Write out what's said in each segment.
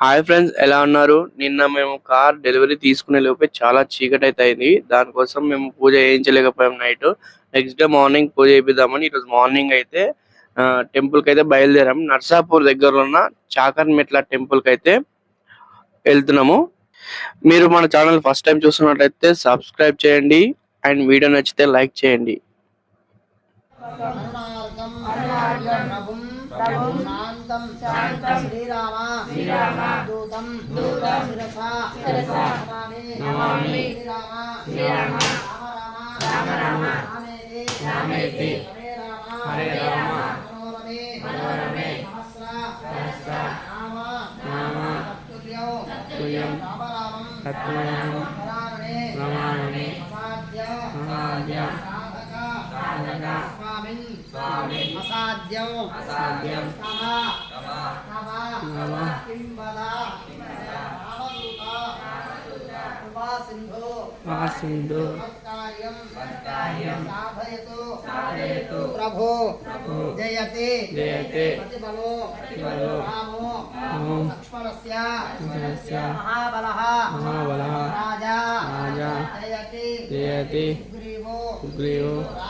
Hi friends ఎలా ఉన్నారు? నిన్న మేము కార్ డెలివరీ తీసుకునే లోపే చాలా చీకటి అయితే అయింది దానికోసం మేము పూజ చేయించలేకపోయాం night next day morning puja చేయిద్దామని ఈరోజు మార్నింగ్ అయితే టెంపుల్కి అయితే బయలుదేరాం. నర్సాపూర్ దగ్గరలో ఉన్న చాకర్మెట్ల టెంపుల్కి అయితే వెళ్తున్నాము. మీరు మన ఛానల్ ఫస్ట్ టైం చూస్తున్నట్లయితే సబ్స్క్రైబ్ చేయండి అండ్ వీడియో నచ్చితే లైక్ చేయండి. ప్రభుం శాంతం శాంతం శ్రీరామ శ్రీరామ దూతం దూతం శిరసా శిరసా నమామి నమామి శ్రీరామ శ్రీరామ రామ రామ రామ రామ రామేతి రామేతి హరే రామ హరే రామ మనోరమే మనోరమే సహస్ర సహస్ర నామ నామ తత్తుల్యం తత్తుల్యం రామ రామం తత్తుల్యం వరాననే వరాననే అసాధ్య అసాధ్య सिंधु प्रभो। जयते। जयते। महाबल। रामो राजा। राजा। जयते। जयति। सुग्रीवो।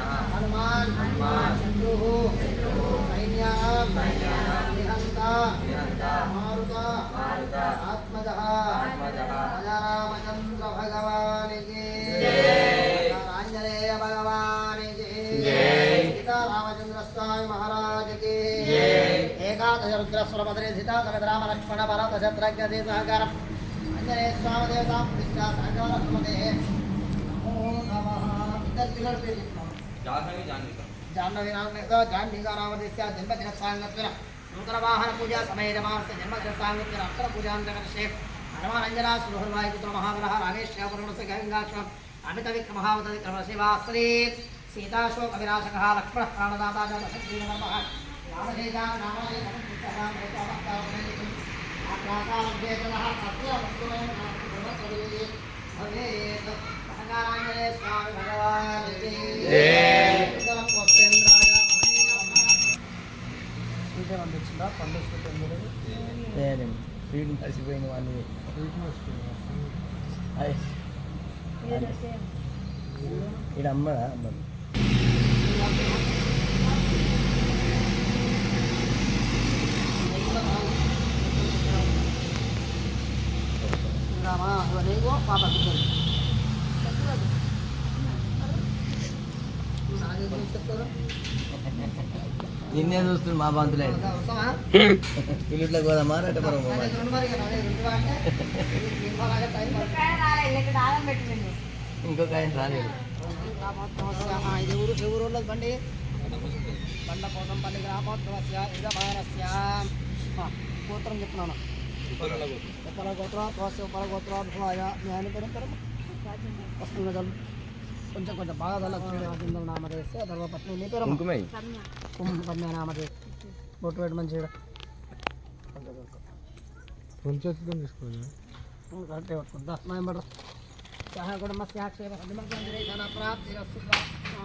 ఏకాదశ రుద్రస్వర మధురే సీతా సమేత రామ లక్ష్మణ భరత శత్రుఘ్నదే సహకారం అంజనేయ స్వామి దేవతాం ప్రతిష్ఠా సహకార సుమతే నమో. నమః ఇద్దరు పిల్లల పేరు చెప్తాం జాహ్నవి నామక జాహ్నిగా నామదేశ్య జన్మదిన సాంగత్వన నూతన వాహన పూజ సమయ మాస జన్మదిన సాంగత్వన అక్షర హనుమానంజన పుత్ర రామేశ్వర అమిత విక్రమ శివాశ్రీ. సీతాశోక లక్ష్మణ ప్రాణదాతా నమః ఆకాశేతనః సత్య వస్తుమైన నామదే సహకారాంజనే స్వామి పండు ఫీల్డ్ వాళ్ళు ఇక్కడ అమ్మడా అమ్మడు నీకు పాప నిన్నే చూస్తుంది మా బంతులే. పిల్లిట్లో పోదామా? రెట్టపురం ఇంకొక ఆయన రాలేదు. ఊరు ఉన్నది బండి? బండ కోసం పల్లి గ్రామోత్సవస్య ఇదమానస్య గోత్రం చెప్తున్నాను. ఉప్పల గోత్ర తోస్య ఉప్పల గోత్ర భువాయ మీ ఆయన పేరు ఏం పేరు వస్తుంది కదా కొంచెం కొంచెం బాగా తల నామదేస్తే ధర్మపత్ని మీ పేరు కుంకుమే కుంభమ్య నామదే బొట్టు పెట్టి మంచిగా కొంచెం తీసుకోండి కరెక్టే పట్టుకుందా మేము పడరు సహ కూడా మస్తు ఆక్షేప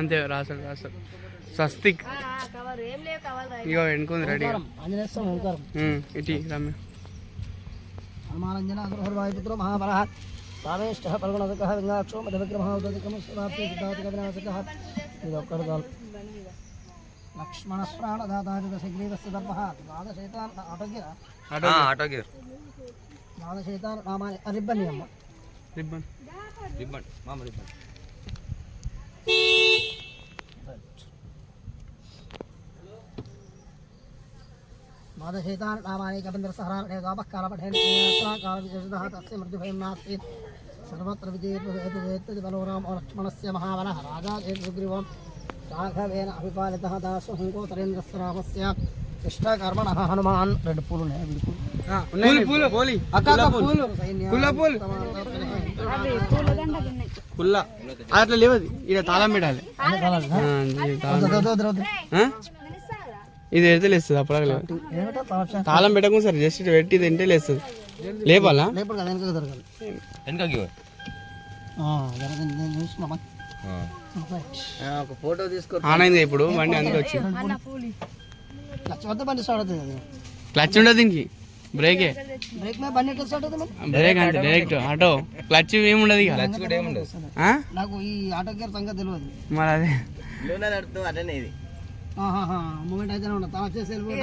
అంతే రాసాడు రాసాడు స్వస్తిక్. ఇగో ఎన్నుకుంది రెడీ. ఇటీ రమ్య. హనుమానంజన సురహర్వాయుపుత్రో మహాబలః రామేష్టः పల్గొనదకः లింగాక్షో మధవిగ్రమः ఉదధికము శివాప్తి సిద్ధార్థిక వినాశకः ఇది ఒక్కడు చాలు. లక్ష్మణ ప్రాణదాతారిత శగ్రీవస్య దర్భः ద్వాదశైతాన్ ఆటోగ్య? ఆటో గేర్ ద్వాదశైతాన్ రామాని రిబ్బని అమ్మ. రిబ్బన్. రిబ్బన్ మామ రిబ్బన్. मादशेतान् नामानि कपिन्द्रसहरापठेन तस्य मृत्युभयं नासीत् सर्वत्र विजयेतुबलोरामो लक्ष्मणस्य महाबलः राजा एतुग्रीवं राघवेन अभिपालितः दासु हङ्कोतरेन्द्रस्य रामस्य इष्टकर्मणः हनुमान् रेड्पूलु పుల్ల. అట్లా లేవది. ఇక్కడ తాళం పెట్టాలి. ఆ, ఇది ఎడితే లేస్తుంది అప్పుడు తాళం పెట్టకుండా సార్ జస్ట్ ఇటు పెట్టి తింటే లేస్తుంది. లేపాలా? ఫోటో తీసుకో ఆన్ అయింది ఇప్పుడు బండి అందులో వచ్చింది. లక్ష వద్ద బండి స్టార్ట్ అవుతుంది అది క్లచ్ ఉండదు దీనికి? బ్రేకే. బ్రేక్ మీద బండి ఎట్లా స్టార్ట్ అవుతుంది మరి? బ్రేక్ అంటే డైరెక్ట్ ఆటో. క్లచ్ ఏమి ఉండదు ఇక. కూడా ఏముండదు ఆ? నాకు ఈ ఆటో గేర్ సంగతి తెలియదు మరి అదే. లూనా నడుతూ అట్లనే ఇది. మూమెంట్ అయితే ఉండదు. తన చేసి ఇంకొక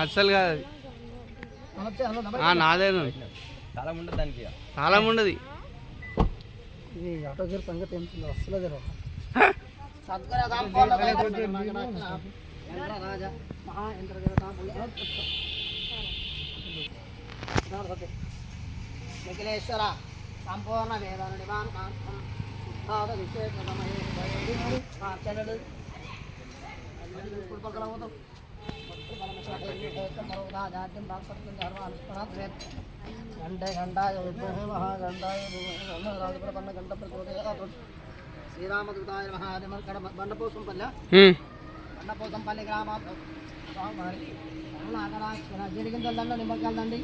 అస్సలు కాదు. నాదే చాలా ఉండదు దానికి. చాలా ఉండదు. ఇది ఆటో గేర్ సంగతి ఏం అస్సలు నిఖిలేశ్వర సంపూర్ణ వేదాన నివాన్ పాద పక్కన పోతాం గంటే గంటాయ మహాగంటాయ రాజప్రపన్న గంట ప్రచోదయ శ్రీరామదూతాయ మహాదేవ కడ బండపోసం పల్లె బండపోసం పల్లె గ్రామ జరిగిందండ నిమ్మకాయలండి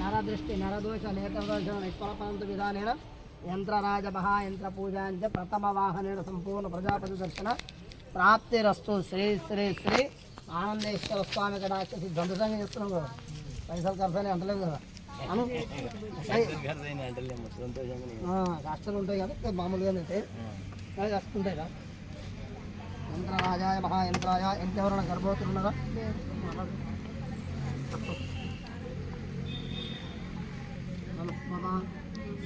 నరదృష్టి నరదోష నేత్రదోష నిష్ఫలపంత విధానేన యంత్రరాజ మహాయంత్ర పూజాంచ ప్రథమ వాహనేన సంపూర్ణ ప్రజాపతి దర్శన ప్రాప్తిరస్తు. శ్రీ శ్రీ శ్రీ ఆనందేశ్వర స్వామి కడాక్ష దండసంగా చేస్తున్నాం కదా. పైసలు ఖర్చు అని అంటలేదు కదా. అను కష్టాలు ఉంటాయి కదా మామూలుగా అయితే కానీ ఉంటాయి కదా. యంత్రరాజాయ మహాయంత్రాయ ఇంకెవరైనా గర్భవతులు ఉన్నారా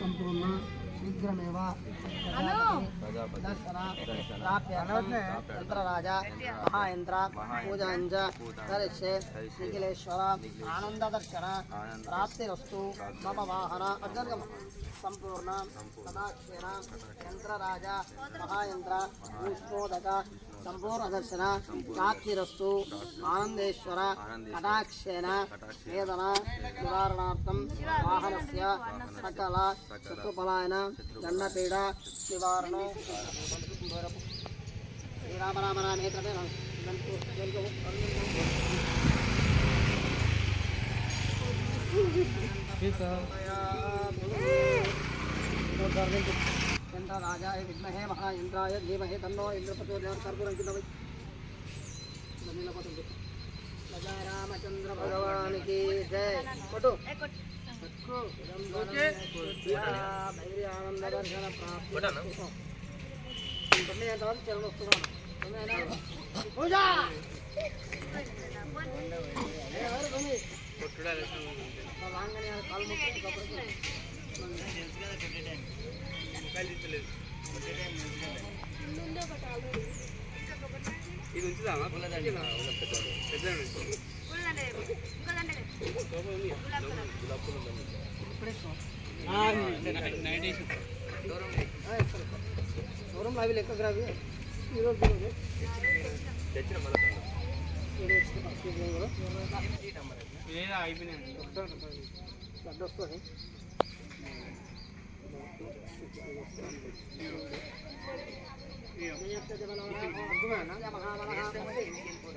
సంపూర్ణ శీఘ్రమేవ దర్శన ప్రాప్య యంత్రరాజ మహాయంత్ర పూజాంజ దర్శే నిఖిలేశ్వర ఆనంద దర్శన ప్రాప్తిరస్తు మమ వాహన అర్జర్గమ సంపూర్ణ సదాక్షేణ యంత్రరాజ మహాయంత్ర భూష్మోదక సంపూర్ణ దర్శన ప్రాప్తిరస్తు ఆనందేశ్వర కటాక్షేణ వేదన నివారణార్థం వాహనస్య సకల శత్రుపలాయన దండపీడ నివారణ. च विद्महे महायन्त्राय धीमहि तन्नो इन्द्रप्रचोदयात्कर्पूरङ्कितवै राजा रामचंद्र भगवान की जय। फ़ोटो। ओके। भैरी आनंद दर्शन प्राप्त। बेटा ना। तुमने ये दान चलो सुना तुमने ना पूजा! ए और भूमि। कोटड़ा ले तो लांगने काल मुक्त कपड़े ఇది ఉంచుదామా? పెద్ద షోరూమ్ అవి లెక్క అవి ఈరోజు అయిపోయినాయి పెద్ద వస్తుంది.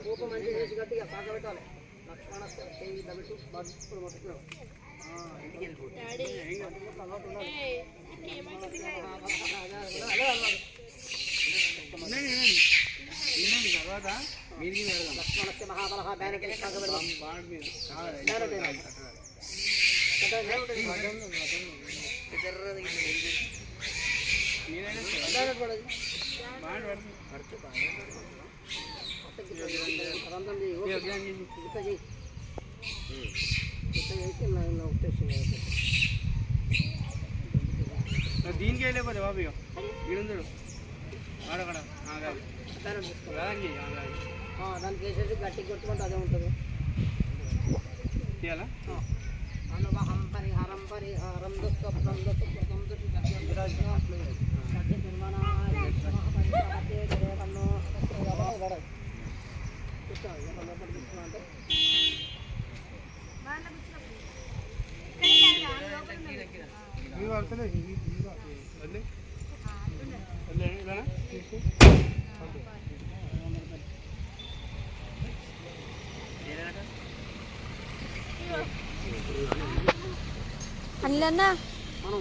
ఊపు మంచి చేసి గట్టిగా సాగబెట్టాలి లక్ష్మణ చేయి దబెట్టు ఇప్పుడు కొట్టుకున్నావు తర్వాత మీదికి వెళ్దాం లక్ష్మణస్య మహాబలः సాగబెడదాం రంధ్రం దీనికి వెళ్ళిపోతే బాబు ఇక ఈడుందడు ఆడక్కడ దానికి వేసేసి గట్టి కొట్టుకుంటే అదే ఉంటుంది. తీయాలా? అనుభవం పరిహారం పరిహారం దుఃఖం దుఃఖం ఇవి పడతలే వదిలే వదిలే ఇలానా తీసుకో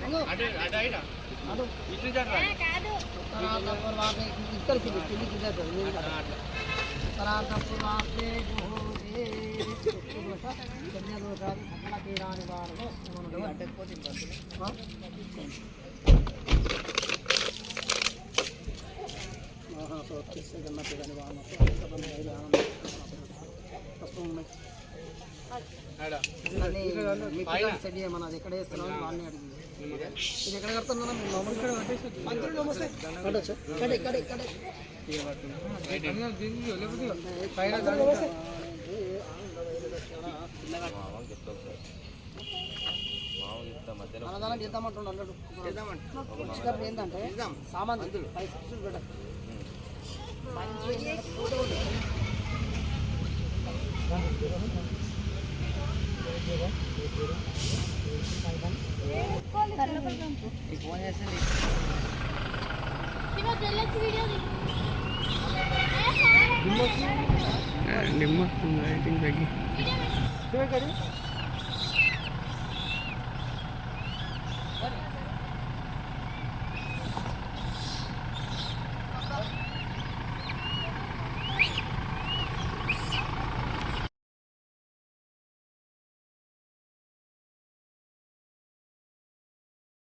అది ఎక్కడ వేస్తున్నావు వాళ్ళని అడిగింది అన్నదానం అన్నాడు ఏంటంటే సామాన్ పైసలు పెట్టాలి నిమ్మ లైటింగ్ తగ్గి.